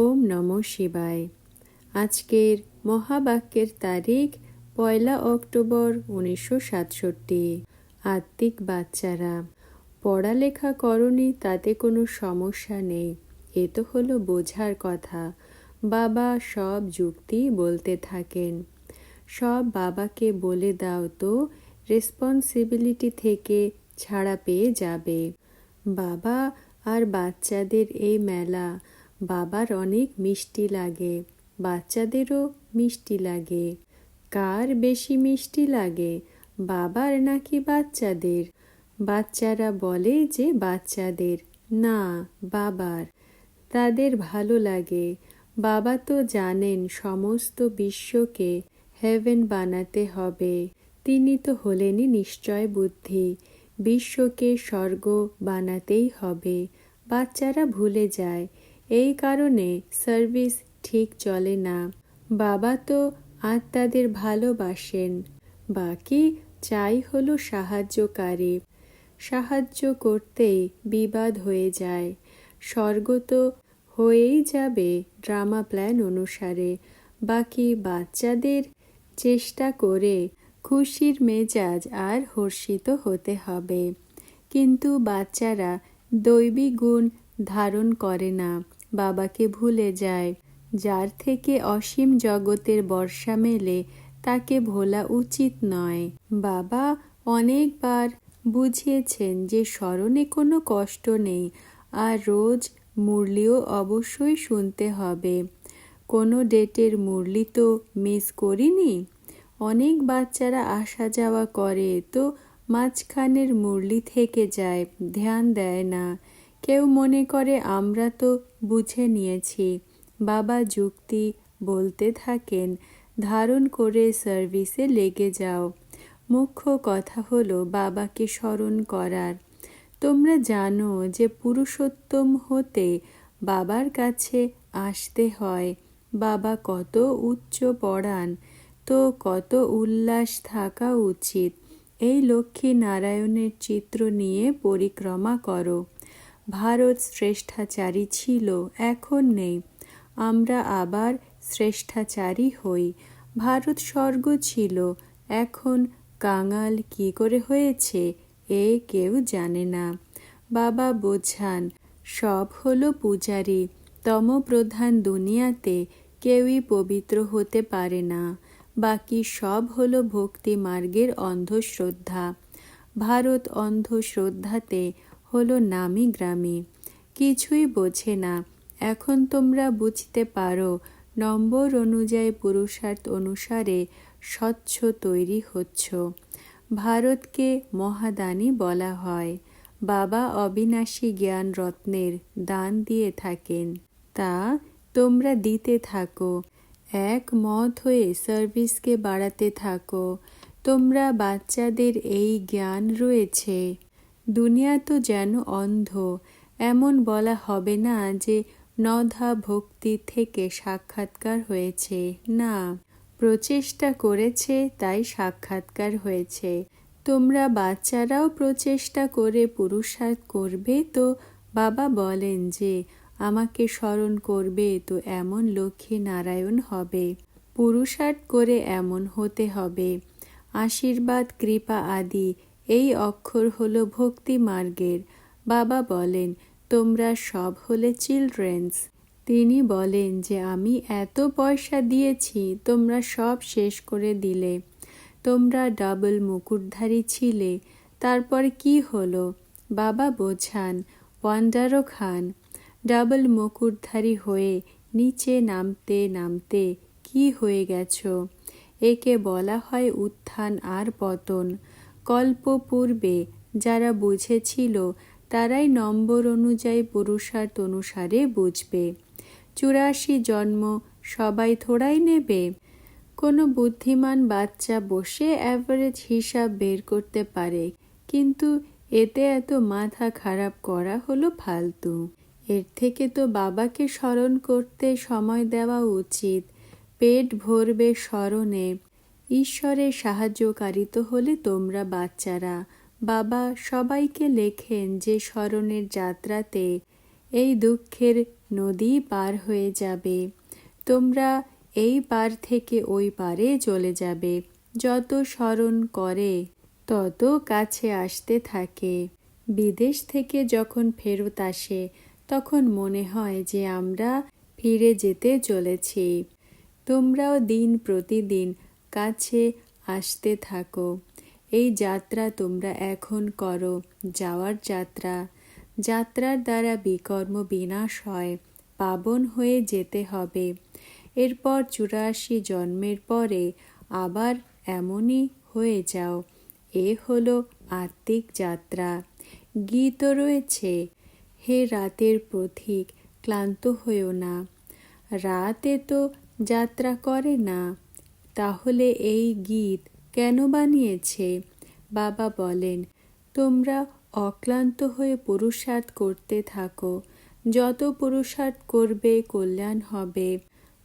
ওম নম শিবায়। আজকের মহাবাক্যের তারিখ পয়লা অক্টোবর উনিশশো সাতষট্টি। আত্মিক বাচ্চারা, পড়ালেখা করনি, তাতে কোনো সমস্যা নেই। এ তো হলো বোঝার কথা। বাবা সব যুক্তি বলতে থাকেন। সব বাবাকে বলে দাও তো, রেসপন্সিবিলিটি থেকে ছাড়া পেয়ে যাবে। বাবা আর বাচ্চাদের এই মেলা বাবার অনেক মিষ্টি লাগে, বাচ্চাদেরও মিষ্টি লাগে। কার বেশি মিষ্টি লাগে, বাবার নাকি বাচ্চাদের? বাচ্চারা বলে যে বাচ্চাদের, না, বাবার। তাদের ভালো লাগে। বাবা তো জানেন সমস্ত বিশ্বকে হেভেন বানাতে হবে। তিনি তো হলেনই নিশ্চয় বুদ্ধি। বিশ্বকে স্বর্গ বানাতেই হবে। বাচ্চারা ভুলে যায়। এই কারণে সার্ভিস ঠিক চলে না। বাবা তো আত্মাদের ভালোবাসেন। বাকি চাই হলো সাহায্যকারী। সাহায্য করতেই বিবাদ হয়ে যায়। স্বর্গ তো হয়েই যাবে ড্রামা প্ল্যান অনুসারে। বাকি বাচ্চাদের চেষ্টা করে খুশির মেজাজ আর হর্ষিত হতে হবে। কিন্তু বাচ্চারা দৈবী গুণ ধারণ করে না। বাবাকে ভুলে যায়। যার থেকে অসীম জগতের বর্ষা মেলে, তাকে ভোলা উচিত নয়। বাবা অনেকবার বুঝিয়েছেন যে স্মরণে কোনো কষ্ট নেই, আর রোজ মুরলিও অবশ্যই শুনতে হবে। কোনো ডেটের মুরলি তো মিস করিনি? অনেক বাচ্চারা আসা যাওয়া করে, তো মাঝখানের মুরলি থেকে যায়, ধ্যান দেয় না। কেউ মনে করে, আমরা তো বুঝে নিয়েছি। বাবা যুক্তি বলতে থাকেন, ধারণ করে সার্ভিসে লেগে যাও। মুখ্য কথা হলো, বাবাকে স্মরণ করার। তোমরা জানো যে পুরুষোত্তম হতে বাবার কাছে আসতে হয়। বাবা কত উচ্চ পড়ান তো কত উল্লাস থাকা উচিত। এই লক্ষ্মী নারায়ণের চিত্র নিয়ে পরিক্রমা করো। ভারত শ্রেষ্ঠাচারী ছিল, এখন নেই। আমরা আবার শ্রেষ্ঠাচারী হই। ভারত স্বর্গ ছিল, এখন কাঙাল কি করে হয়েছে, এ কেউ জানে না। বাবা বোঝান, সব হলো পূজারী, তমপ্রধান দুনিয়াতে কেউই পবিত্র হতে পারে না। বাকি সব হলো ভক্তি মার্গের অন্ধশ্রদ্ধা। ভারত অন্ধশ্রদ্ধাতে হলো নামি গ্রামী। কিছুই বোঝে না। এখন তোমরা বুঝতে পারো, নম্বর অনুযায়ী পুরুষার্থ অনুসারে স্বচ্ছ তৈরি হচ্ছ। ভারতকে মহাদানী বলা হয়। বাবা অবিনাশী জ্ঞান রত্নের দান দিয়ে থাকেন। তা তোমরা দিতে থাকো। এক মত হয়ে সার্ভিসকে বাড়াতে থাকো। তোমরা বাচ্চাদের এই জ্ঞান রয়েছে। দুনিয়া তো যেন অন্ধ, এমন বলা হবে না যে নধা ভক্তি থেকে সাক্ষাৎকার হয়েছে। না, প্রচেষ্টা করেছে, তাই সাক্ষাৎকার হয়েছে। তোমরা বাচ্চারাও প্রচেষ্টা করে পুরুষার্থ করবে তো, বাবা বলেন যে, আমাকে স্মরণ করবে তো এমন লক্ষ্মী নারায়ণ হবে। পুরুষার্থ করে এমন হতে হবে। আশীর্বাদ, কৃপা আদি এই অক্ষর হলো ভক্তি মার্গের। বাবা বলেন, তোমরা সব হলে চিলড্রেন্স। তিনি বলেন যে, আমি এত পয়সা দিয়েছি, তোমরা সব শেষ করে দিলে। তোমরা ডাবল মুকুটধারী ছিলে, তারপর কি হলো? বাবা বোঝান, ওয়ান্ডারও খান। ডাবল মুকুটধারী হয়ে নিচে নামতে নামতে কি হয়ে গেছো? একে বলা হয় উত্থান আর পতন। কল্প পূর্বে যারা বুঝেছিল, তারাই নম্বর অনুযায়ী পুরুষার্থ অনুসারে বুঝবে। চুরাশি জন্ম সবাই থোড়াই নেবে। কোনো বুদ্ধিমান বাচ্চা বসে অ্যাভারেজ হিসাব বের করতে পারে, কিন্তু এতে এত মাথা খারাপ করা হলো ফালতু। এর থেকে তো বাবাকে স্মরণ করতে সময় দেওয়া উচিত। পেট ভরবে স্মরণে ঈশ্বরের সাহায্যকারিত হলে তোমরা বাচ্চারা। বাবা, সবাইকে লেখেন যে স্মরণের যাত্রাতে এই দুঃখের নদী পার হয়ে যাবে। তোমরা এই পার থেকে ওই পারে চলে যাবে। যত স্মরণ করে, তত কাছে আসতে থাকে। বিদেশ থেকে যখন ফেরত আসে, তখন মনে হয় যে আমরা ফিরে যেতে চলেছি। তোমরাও দিন প্রতিদিন কাছে আসতে থাকো। এই যাত্রা তোমরা এখন করো। যাওয়ার যাত্রা। যাত্রার দ্বারা বিকর্ম বিনাশ হয়। পাবন হয়ে যেতে হবে। এরপর চুরাশি জন্মের পরে আবার এমনই হয়ে যাও। এ হলো আত্মিক যাত্রা। গীত রয়েছে। হে রাতের পথিক ক্লান্ত হয়েও না। রাতে তো যাত্রা করে না। তাহলে এই গীত কেন বানিয়েছে? বাবা বলেন, তোমরা অক্লান্ত হয়ে পুরুষার্থ করতে থাকো। যত পুরুষার্থ করবে, কল্যাণ হবে।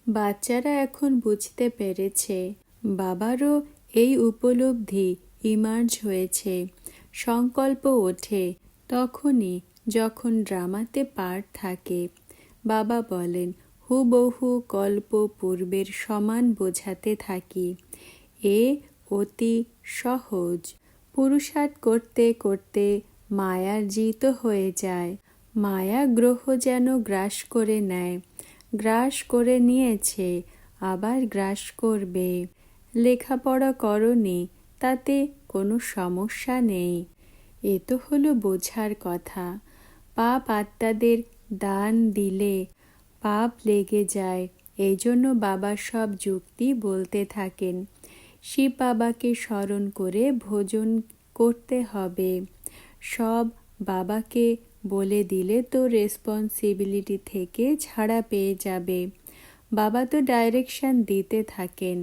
বাচ্চারা এখন বুঝতে পেরেছে। বাবারও এই উপলব্ধি ইমার্জ হয়েছে। সংকল্প ওঠে তখনই যখন ড্রামাতে পার থাকে। বাবা বলেন হুবহু কল্প পূর্বের সমান বোঝাতে থাকি। এ অতি সহজ। পুরুষার্থ করতে করতে মায়ার জিত হয়ে যায়। মায়া গ্রহ যেন গ্রাস করে নেয়। গ্রাস করে নিয়েছে, আবার গ্রাস করবে। লেখাপড়া করনি, তাতে কোনো সমস্যা নেই। এ তো হলো বোঝার কথা। পাপ আত্মাদের দান দিলে পাপ লেগে যায়। এই জন্য বাবা সব যুক্তি বলতে থাকেন। শিব বাবাকে স্মরণ করে ভোজন করতে হবে। সব বাবাকে বলে দিলে তো রেসপন্সিবিলিটি থেকে ছাড়া পেয়ে যাবে। বাবা তো ডাইরেকশন দিতে থাকেন।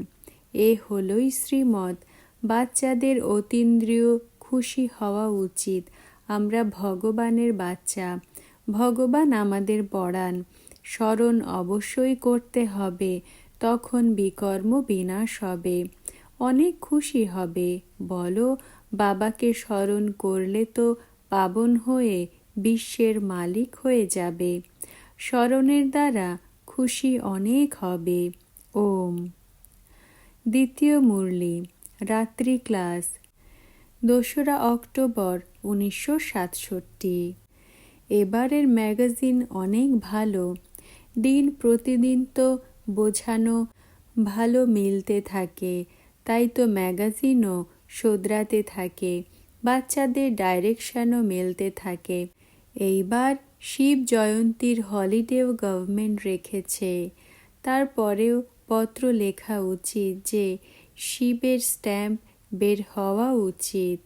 এ হলোই শ্রীমদ বাচ্চাদের অতীন্দ্রিয় খুশি হওয়া উচিত। আমরা ভগবানের বাচ্চা। ভগবান আমাদের পড়ান স্মরণ অবশ্যই করতে হবে, তখন বিকর্ম বিনাশ হবে। অনেক খুশি হবে, বলো, বাবাকে স্মরণ করলে তো পাবন হয়ে বিশ্বের মালিক হয়ে যাবে। স্মরণের দ্বারা খুশি অনেক হবে। ওম। দ্বিতীয় মুরলি, রাত্রি ক্লাস, দোসরা অক্টোবর উনিশশো সাতষট্টি। এবারের ম্যাগাজিন অনেক ভালো। দিন প্রতিদিন তো বোঝানো ভালো মিলতে থাকে। তাই তো ম্যাগাজিনও শোধরাতে থাকে, বাচ্চাদের ডাইরেকশনও মেলতে থাকে। এইবার শিব জয়ন্তীর হলিডেও গভর্নমেন্ট রেখেছে। তারপরেও পত্র লেখা উচিত যে, শিবের স্ট্যাম্প বের হওয়া উচিত।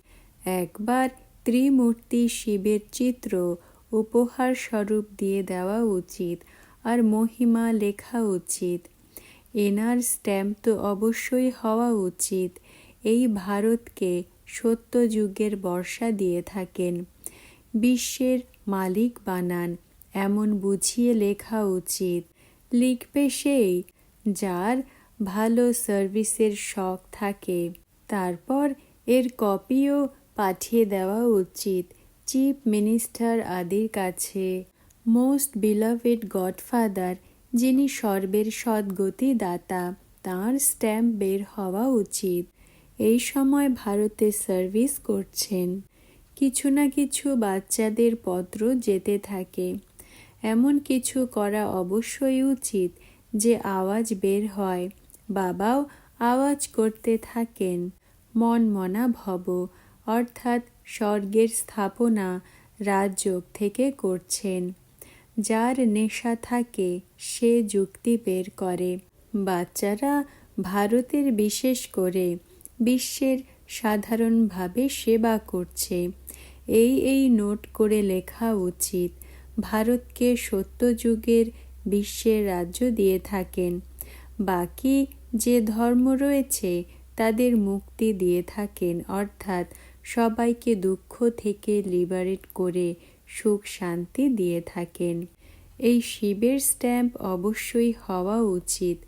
একবার ত্রিমূর্তি শিবের চিত্র উপহার স্বরূপ দিয়ে দেওয়া উচিত। আর মহিমা লেখা উচিত। এনার স্ট্যাম্প তো অবশ্যই হওয়া উচিত। এই ভারতকে সত্য যুগের বর্ষা দিয়ে থাকেন। বিশ্বের মালিক বানান, এমন বুঝিয়ে লেখা উচিত। লিখবে সেই যার ভালো সার্ভিসের শখ থাকে। তারপর এর কপিও পাঠিয়ে দেওয়া উচিত চিফ মিনিস্টার আদির কাছে। মোস্ট বিলাভেড গডফাদার যিনি সর্বের সদ্গতি দাতা তাঁর স্ট্যাম্প বের হওয়া উচিত। এই সময় ভারতে সার্ভিস করছেন। কিছু না কিছু বাচ্চাদের পত্র যেতে থাকে। এমন কিছু করা অবশ্যই উচিত যে আওয়াজ বের হয়। বাবাও আওয়াজ করতে থাকেন। মন মনা ভব অর্থাৎ স্বর্গের স্থাপনা রাজযোগ থেকে করছেন। যার নেশা থাকে, সে যুক্তি বের করে। বাচ্চারা ভারতের বিশেষ করে, বিশ্বের সাধারণভাবে সেবা করছে। এই এই নোট করে লেখা উচিত, ভারতকে সত্যযুগের বিশ্বের রাজ্য দিয়ে থাকেন। বাকি যে ধর্ম রয়েছে, তাদের মুক্তি দিয়ে থাকেন। অর্থাৎ সবাইকে দুঃখ থেকে লিবারেট করে সুখ শান্তি দিয়ে থাকেন। এই শিবের স্ট্যাম্প অবশ্যই হওয়া উচিত।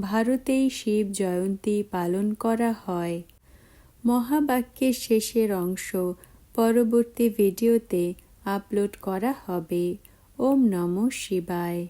ভারতেই শিব জয়ন্তী পালন করা হয়। মহাবাক্যের শেষের অংশ পরবর্তী ভিডিওতে আপলোড করা হবে। ওম নম শিবায়।